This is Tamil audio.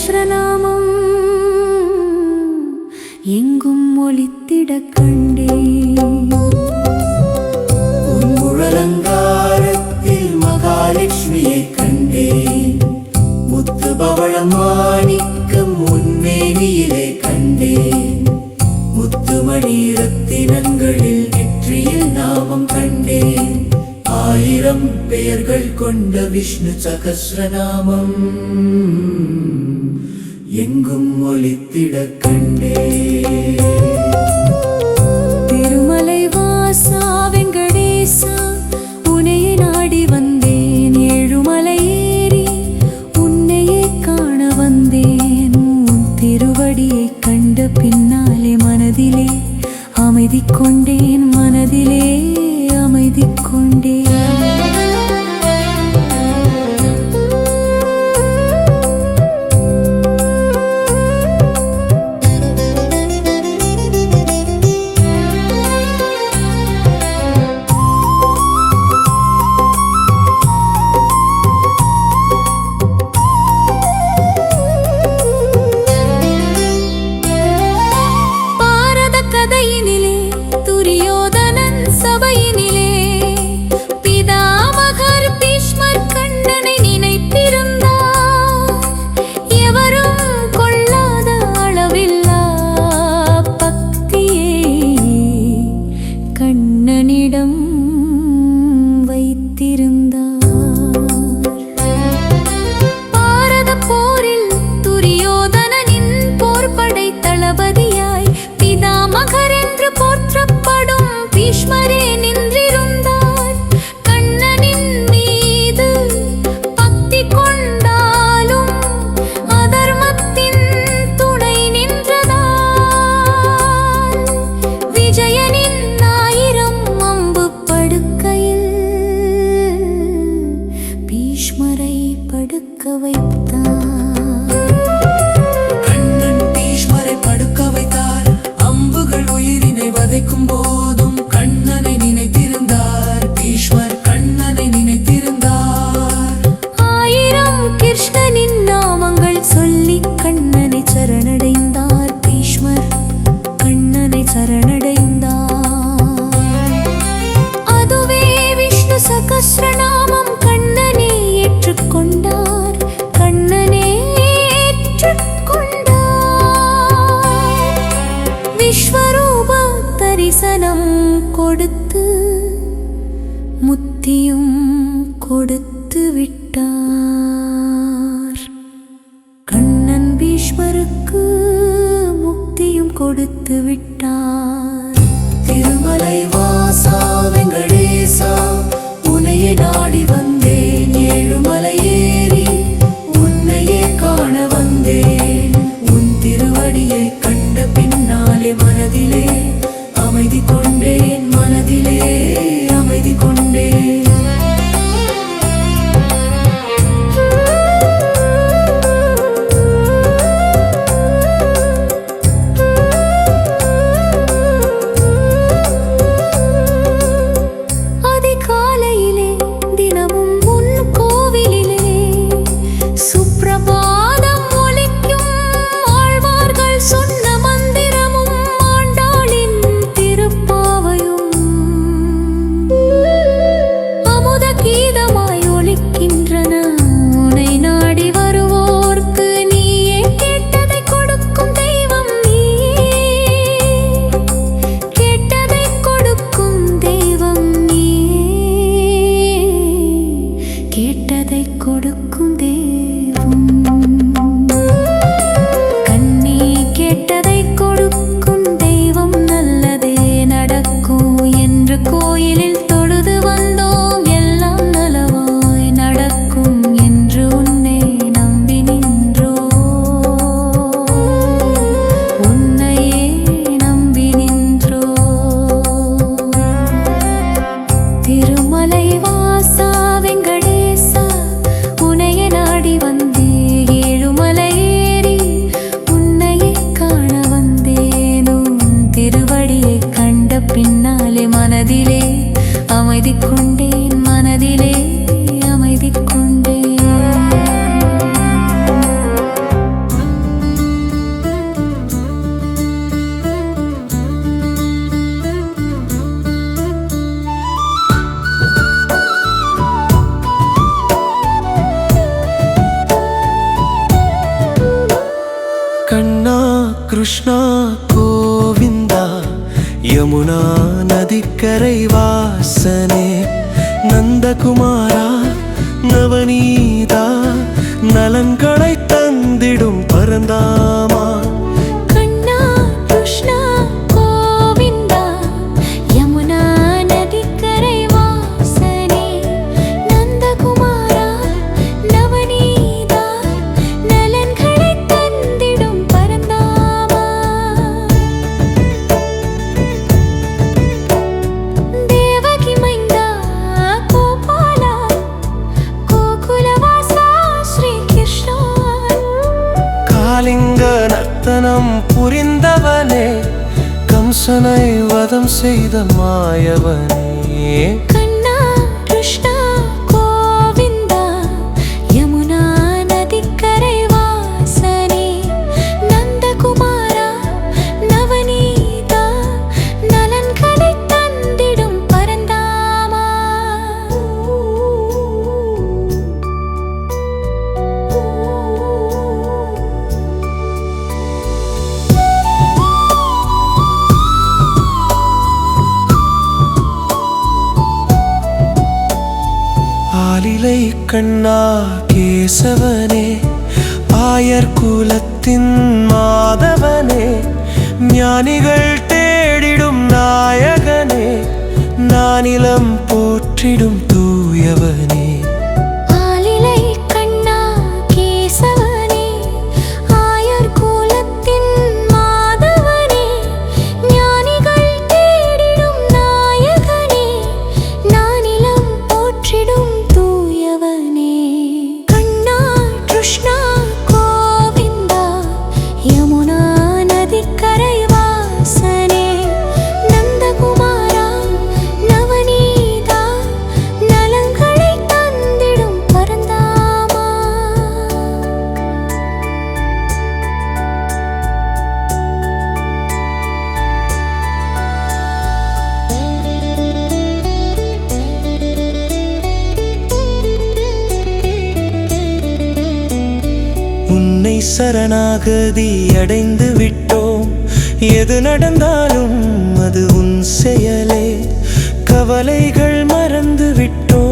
சகஸ்ரநாமம் எங்கும் ஒளித்திட கண்டே உங்குழலங்காரத்தில் மகாலட்சுமியை கண்டே முத்து பவள மாணிக்கம் உன்மேனியிலே கண்டே முத்துமணி ரத்தினங்களில் நெற்றியில் நாமம் கண்டேன். ஆயிரம் பெயர்கள் கொண்ட விஷ்ணு சகசிரநாமம். எங்கும் ஒலித்திடக் கண்டே கொடுத்து விட்டார். திருமலை வாசா வெங்கடேசா உனையை நாடி வந்தேன். ஏழுமலை ஏறி உன்னையே காண வந்தேன். உன் திருவடியை கண்ட பின்னாலே மனதிலே அமைதி கொண்டேன் மனதிலே அமைதி கொண்டேன் கண்ணா கிருஷ்ணா யமுனா நதிக்கரை வாசனே நந்தகுமாரா நவநீதா நலன்களை கம்சனை வதம் செய்த மாயவனே. கண்ணா கிருஷ்ண கண்ணா கேசவனே ஆயர் குலத்தின் மாதவனே ஞானிகள் தேடிடும் நாயகனே நானிலம் போற்றிடும் சரணாகதி அடைந்து விட்டோம். எது நடந்தாலும் அது உன் செயலே. கவலைகள் மறந்து விட்டோம்.